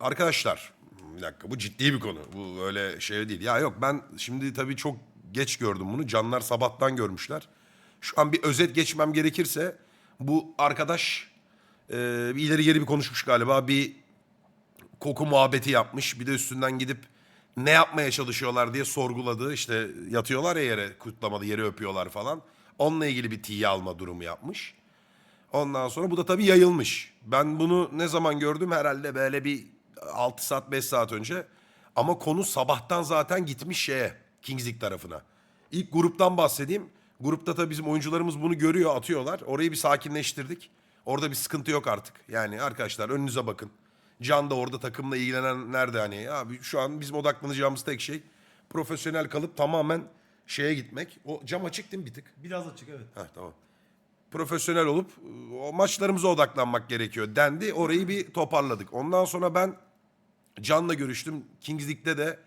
arkadaşlar bir dakika bu ciddi bir konu. Bu öyle şey değil. Ya yok ben şimdi tabii çok geç gördüm bunu. Canlar sabahtan görmüşler. Şu an bir özet geçmem gerekirse bu arkadaş e, bir ileri geri bir konuşmuş galiba. Bir koku muhabbeti yapmış. Bir de üstünden gidip ne yapmaya çalışıyorlar diye sorguladı. İşte yatıyorlar ya yere kutlamadı yere öpüyorlar falan. Onunla ilgili bir tiye alma durumu yapmış. Ondan sonra bu da tabii yayılmış. Ben bunu ne zaman gördüm? Herhalde böyle bir 6 saat 5 saat önce. Ama konu sabahtan zaten gitmiş şeye Kings League tarafına. İlk gruptan bahsedeyim. Grupta tabii bizim oyuncularımız bunu görüyor atıyorlar. Orayı bir sakinleştirdik. Orada bir sıkıntı yok artık. Yani arkadaşlar önünüze bakın. Can da orada takımla ilgilenenler de hani abi şu an bizim odaklanacağımız tek şey profesyonel kalıp tamamen şeye gitmek. O cam açık değil mi bir tık? Biraz açık evet. Heh, tamam. Profesyonel olup o maçlarımıza odaklanmak gerekiyor dendi. Orayı bir toparladık. Ondan sonra ben Can'la görüştüm. Kings League'de de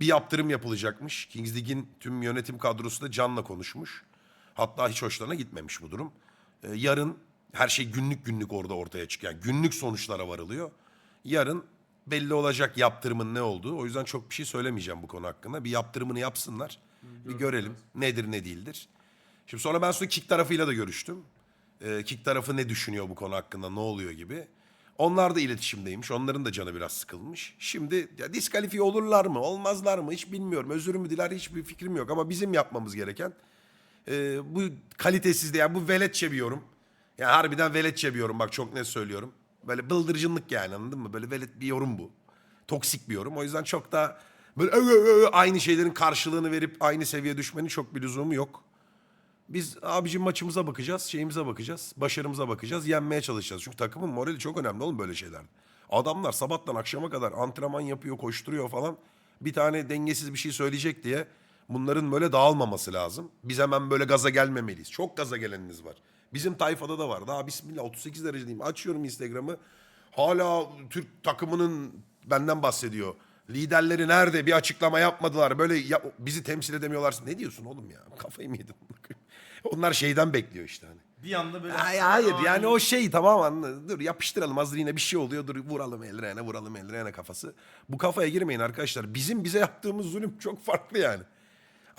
bir yaptırım yapılacakmış. Kings League'in tüm yönetim kadrosu da Can'la konuşmuş. Hatta hiç hoşlarına gitmemiş bu durum. Ee, yarın her şey günlük günlük orada ortaya çıkıyor. Yani günlük sonuçlara varılıyor. Yarın belli olacak yaptırımın ne olduğu. O yüzden çok bir şey söylemeyeceğim bu konu hakkında. Bir yaptırımını yapsınlar. bir görelim nedir ne değildir. Şimdi sonra ben sonra Kik tarafıyla da görüştüm. Ee, Kik tarafı ne düşünüyor bu konu hakkında, ne oluyor gibi. Onlar da iletişimdeymiş. Onların da canı biraz sıkılmış. Şimdi ya diskalifiye olurlar mı, olmazlar mı hiç bilmiyorum. Özür mü diler hiçbir fikrim yok. Ama bizim yapmamız gereken e, bu kalitesizde yani bu veletçe bir yorum. Yani harbiden veletçe bir yorum bak çok net söylüyorum. Böyle bıldırcınlık yani anladın mı? Böyle velet bir yorum bu. Toksik bir yorum. O yüzden çok da böyle ö, ö, ö, aynı şeylerin karşılığını verip aynı seviyeye düşmenin çok bir lüzumu yok. Biz abicim maçımıza bakacağız, şeyimize bakacağız, başarımıza bakacağız, yenmeye çalışacağız. Çünkü takımın morali çok önemli oğlum böyle şeylerde. Adamlar sabahtan akşama kadar antrenman yapıyor, koşturuyor falan. Bir tane dengesiz bir şey söyleyecek diye bunların böyle dağılmaması lazım. Biz hemen böyle gaza gelmemeliyiz. Çok gaza geleniniz var. Bizim tayfada da var. Daha bismillah 38 derecedeyim. Açıyorum Instagram'ı. Hala Türk takımının benden bahsediyor. Liderleri nerede bir açıklama yapmadılar. Böyle ya- bizi temsil edemiyorlar. Ne diyorsun oğlum ya? Kafayı mı yedin? Onlar şeyden bekliyor işte hani. Bir anda böyle... Ay, hayır Aa, yani o şey tamam anla- dur yapıştıralım hazır yine bir şey oluyor dur vuralım Elren'e vuralım Elren'e kafası. Bu kafaya girmeyin arkadaşlar. Bizim bize yaptığımız zulüm çok farklı yani.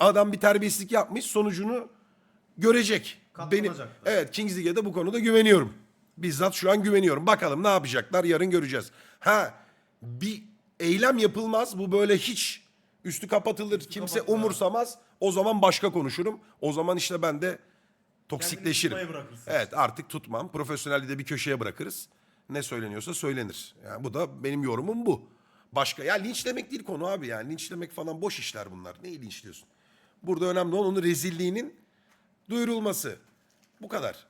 Adam bir terbiyesizlik yapmış sonucunu görecek. Benim, evet Kings League'e de bu konuda güveniyorum. Bizzat şu an güveniyorum. Bakalım ne yapacaklar yarın göreceğiz. Ha bir eylem yapılmaz bu böyle hiç üstü kapatılır kimse kapatılır. umursamaz. O zaman başka konuşurum. O zaman işte ben de toksikleşirim. tutmaya bırakırsın. Evet artık tutmam. Profesyonelliği de bir köşeye bırakırız. Ne söyleniyorsa söylenir. Yani bu da benim yorumum bu. Başka ya linçlemek değil konu abi yani linçlemek falan boş işler bunlar. Neyi linçliyorsun? Burada önemli olan onun rezilliğinin duyurulması. Bu kadar.